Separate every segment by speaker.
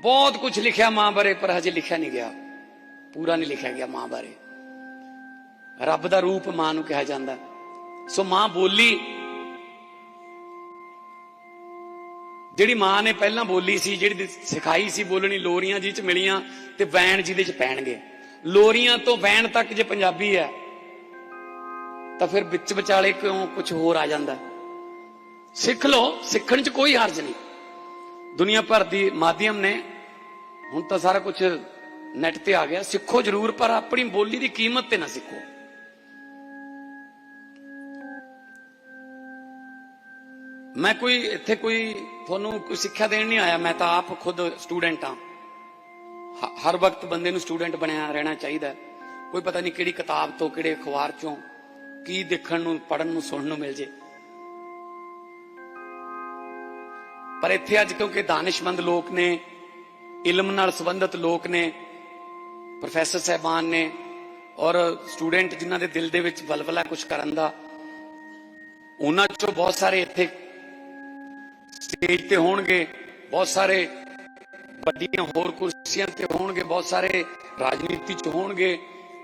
Speaker 1: ਬਹੁਤ ਕੁਝ ਲਿਖਿਆ ਮਾਂ ਬਾਰੇ, ਪਰ ਹਜੇ ਲਿਖਿਆ ਨਹੀਂ ਗਿਆ। ਪੂਰਾ ਨਹੀਂ ਲਿਖਿਆ ਗਿਆ ਮਾਂ ਬਾਰੇ। ਰੱਬ ਦਾ ਰੂਪ ਮਾਂ ਨੂੰ ਕਿਹਾ ਜਾਂਦਾ। ਸੋ ਮਾਂ ਬੋਲੀ, ਜਿਹੜੀ ਮਾਂ ਨੇ ਪਹਿਲਾਂ ਬੋਲੀ ਸੀ, ਜਿਹੜੀ ਸਿਖਾਈ ਸੀ ਬੋਲਣੀ, ਲੋਰੀਆਂ ਜੀ ਚ ਮਿਲੀਆਂ ਤੇ ਵੈਣ ਜਿਹਦੇ ਚ ਪੈਣਗੇ। ਲੋਰੀਆਂ ਤੋਂ ਵੈਣ ਤੱਕ ਜੇ ਪੰਜਾਬੀ ਹੈ, ਤਾਂ ਫਿਰ ਵਿੱਚ ਵਿਚਾਲੇ ਕਿਉਂ ਕੁਝ ਹੋਰ ਆ ਜਾਂਦਾ? ਸਿੱਖ ਲਓ, ਸਿੱਖਣ 'ਚ ਕੋਈ ਹਰਜ ਨਹੀਂ। ਦੁਨੀਆ ਭਰ ਦੀ ਮਾਧਿਅਮ ਨੇ ਹੁਣ ਤਾਂ ਸਾਰਾ ਕੁਝ ਨੈਟ ਤੇ ਆ ਗਿਆ। ਸਿੱਖੋ ਜ਼ਰੂਰ, ਪਰ ਆਪਣੀ ਬੋਲੀ ਦੀ ਕੀਮਤ ਤੇ ਨਾ ਸਿੱਖੋ। ਮੈਂ ਕੋਈ, ਇੱਥੇ ਕੋਈ ਤੁਹਾਨੂੰ ਕੋਈ ਸਿੱਖਿਆ ਦੇਣ ਨਹੀਂ ਆਇਆ। ਮੈਂ ਤਾਂ ਆਪ ਖੁਦ ਸਟੂਡੈਂਟ ਹਾਂ। ਹਰ ਵਕਤ ਬੰਦੇ ਨੂੰ ਸਟੂਡੈਂਟ ਬਣਿਆ ਰਹਿਣਾ ਚਾਹੀਦਾ। ਕੋਈ ਪਤਾ ਨਹੀਂ ਕਿਹੜੀ ਕਿਤਾਬ ਤੋਂ, ਕਿਹੜੇ ਅਖਬਾਰ ਚੋਂ, ਕੀ ਦੇਖਣ ਨੂੰ ਪੜਨ ਨੂੰ, ਸੁਣਨ ਨੂੰ ਮਿਲ ਜੇ। ਪਰ ਇੱਥੇ ਅੱਜ ਕਿਉਂਕਿ ਦਾਨਿਸ਼ਮੰਦ ਲੋਕ ਨੇ ਇਲਮ ਨਾਲ ਸੰਬੰਧਿਤ ਲੋਕ ਨੇ, ਪ੍ਰੋਫੈਸਰ ਸਹਿਬਾਨ ਨੇ ਔਰ ਸਟੂਡੈਂਟ ਜਿਨ੍ਹਾਂ ਦੇ ਦਿਲ ਦੇ ਵਿੱਚ ਬਲਬਲਾ ਕੁਝ ਕਰਨ ਦਾ, ਉਹਨਾਂ ਚੋਂ ਬਹੁਤ ਸਾਰੇ ਇੱਥੇ ਸਟੇਜ ਤੇ ਹੋਣਗੇ, ਬਹੁਤ ਸਾਰੇ ਵੱਡੀਆਂ ਹੋਰ ਕੁਰਸੀਆਂ ਤੇ ਹੋਣਗੇ, ਬਹੁਤ ਸਾਰੇ ਰਾਜਨੀਤੀ ਚ ਹੋਣਗੇ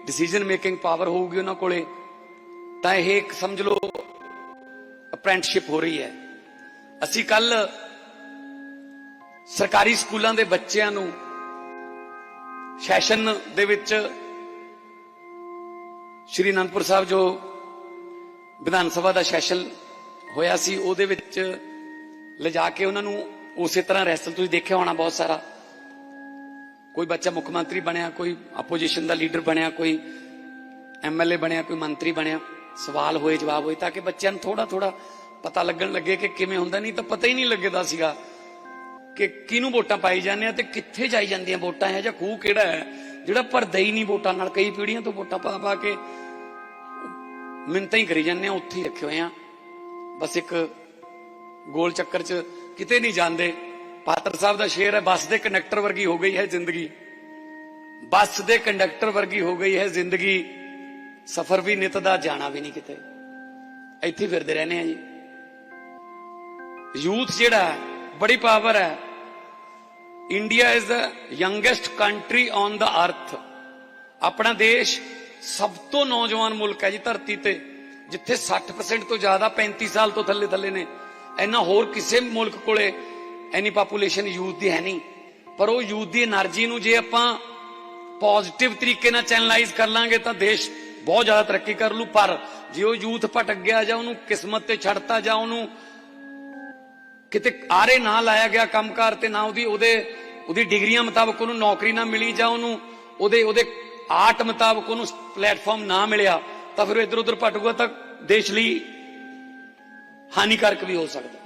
Speaker 1: ਡਿਸੀਜਨ ਮੇਕਿੰਗ ਪਾਵਰ ਹੋਊਗੀ ਉਹਨਾਂ ਕੋਲੇ, ਤਾਂ ਇਹ ਇੱਕ ਸਮਝ ਲਓ ਅਪ੍ਰੈਂਟਿਸਸ਼ਿਪ ਹੋ ਰਹੀ ਹੈ। ਅਸੀਂ ਕੱਲ ਸਰਕਾਰੀ ਸਕੂਲਾਂ ਦੇ ਬੱਚਿਆਂ ਨੂੰ ਸੈਸ਼ਨ ਦੇ ਵਿੱਚ ਸ਼੍ਰੀ ਅਨੰਦਪੁਰ ਸਾਹਿਬ ਜੋ ਵਿਧਾਨ ਸਭਾ ਦਾ ਸੈਸ਼ਨ ਹੋਇਆ ਸੀ, ਉਹਦੇ ਵਿੱਚ ਲਿਜਾ ਕੇ ਉਹਨਾਂ ਨੂੰ ਉਸੇ ਤਰ੍ਹਾਂ ਰੈਸਲ ਤੁਸੀਂ ਦੇਖਿਆ ਹੋਣਾ ਬਹੁਤ ਸਾਰਾ। ਕੋਈ ਬੱਚਾ ਮੁੱਖ ਮੰਤਰੀ ਬਣਿਆ, ਕੋਈ ਆਪੋਜੀਸ਼ਨ ਦਾ ਲੀਡਰ ਬਣਿਆ, ਕੋਈ ਐਮਐਲਏ ਬਣਿਆ, ਕੋਈ ਮੰਤਰੀ ਬਣਿਆ। ਸਵਾਲ ਹੋਏ, ਜਵਾਬ ਹੋਏ, ਤਾਂ ਕਿ ਬੱਚਿਆਂ ਨੂੰ ਥੋੜਾ ਥੋੜਾ ਪਤਾ ਲੱਗਣ ਲੱਗੇ ਕਿ ਕਿਵੇਂ ਹੁੰਦਾ, ਨਹੀਂ ਤਾਂ ਪਤਾ ਹੀ ਨਹੀਂ ਲੱਗਦਾ ਸੀਗਾ। ਕਿ ਕਿਹਨੂੰ ਵੋਟਾਂ ਪਾਈ ਜਾਂਦੇ ਆ ਤੇ ਕਿੱਥੇ ਜਾਈ ਜਾਂਦੀਆਂ ਵੋਟਾਂ? ਹੈ ਜਾਂ ਖੂਹ ਕਿਹੜਾ ਹੈ ਜਿਹੜਾ ਭਰਦਾ ਹੀ ਨਹੀਂ ਵੋਟਾਂ ਨਾਲ? ਕਈ ਪੀੜ੍ਹੀਆਂ ਤੋਂ ਵੋਟਾਂ ਪਾ ਪਾ ਕੇ ਮਿੰਤਾਂ ਹੀ ਕਰੀ ਜਾਂਦੇ ਆ, ਉੱਥੇ ਹੀ ਰੱਖੇ ਹੋਏ ਆ। ਬਸ ਇੱਕ ਗੋਲ ਚੱਕਰ 'ਚ ਕਿਤੇ ਨਹੀਂ ਜਾਂਦੇ। ਪਾਤਰ ਸਾਹਿਬ ਦਾ ਸ਼ੇਰ ਹੈ, ਬੱਸ ਦੇ ਕੰਡਕਟਰ ਵਰਗੀ ਹੋ ਗਈ ਹੈ ਜ਼ਿੰਦਗੀ। ਬੱਸ ਦੇ ਕੰਡਕਟਰ ਵਰਗੀ ਹੋ ਗਈ ਹੈ ਜ਼ਿੰਦਗੀ। ਸਫ਼ਰ ਵੀ ਨਿਤ ਦਾ, ਜਾਣਾ ਵੀ ਨਹੀਂ ਕਿਤੇ। ਇੱਥੇ ਫਿਰਦੇ ਰਹਿੰਦੇ ਆ ਜੀ। ਯੂਥ ਜਿਹੜਾ ਬੜੀ ਪਾਵਰ ਹੈ। India is the youngest country on the earth ਆਪਣਾ ਦੇਸ਼ ਸਭ ਤੋਂ ਨੌਜਵਾਨ ਮੁਲਕ ਹੈ ਜੀ ਧਰਤੀ ਤੇ, ਜਿੱਥੇ 60% ਤੋਂ ਜ਼ਿਆਦਾ 35 ਸਾਲ ਤੋਂ ਥੱਲੇ ਥੱਲੇ ਨੇ। ਇੰਨਾ ਹੋਰ ਕਿਸੇ ਮੁਲਕ ਕੋਲੇ ਐਨੀ ਪੋਪੂਲੇਸ਼ਨ ਯੂਥ ਦੀ ਹੈ ਨਹੀਂ। ਪਰ ਉਹ ਯੂਥ ਦੀ એનર્ਜੀ ਨੂੰ ਜੇ ਆਪਾਂ ਪੋਜ਼ਿਟਿਵ ਤਰੀਕੇ ਨਾਲ ਚੈਨਲਾਈਜ਼ ਕਰ ਲਾਂਗੇ ਤਾਂ ਦੇਸ਼ ਬਹੁਤ ਜ਼ਿਆਦਾ ਤਰੱਕੀ ਕਰ ਲੂ। ਪਰ ਜੇ ਉਹ ਯੂਥ ਭਟਕ ਗਿਆ ਜਾਂ ਉਹਨੂੰ ਕਿਸਮਤ ਤੇ ਛੱਡਤਾ ਜਾਂ ਉਹਨੂੰ ਕਿਤੇ ਆਰੇ ਨਾ ਲਾਇਆ ਗਿਆ ਕੰਮਕਾਰ ਤੇ ਨਾ ਉਹਦੀ ਉਹਦੇ ਉਹਦੀ ਡਿਗਰੀਆਂ ਮੁਤਾਬਕ ਉਹਨੂੰ ਨੌਕਰੀ ਨਾ ਮਿਲੀ ਜਾਂ ਉਹਨੂੰ ਉਹਦੇ ਉਹਦੇ ਆਰਟ ਮੁਤਾਬਕ ਉਹਨੂੰ ਪਲੇਟਫਾਰਮ ਨਾ ਮਿਲਿਆ ਤਾਂ ਫਿਰ ਉਹ ਇੱਧਰ ਉੱਧਰ ਭਟਕੂਗਾ ਤਾਂ ਦੇਸ਼ ਲਈ ਹਾਨੀਕਾਰਕ ਵੀ ਹੋ ਸਕਦਾ।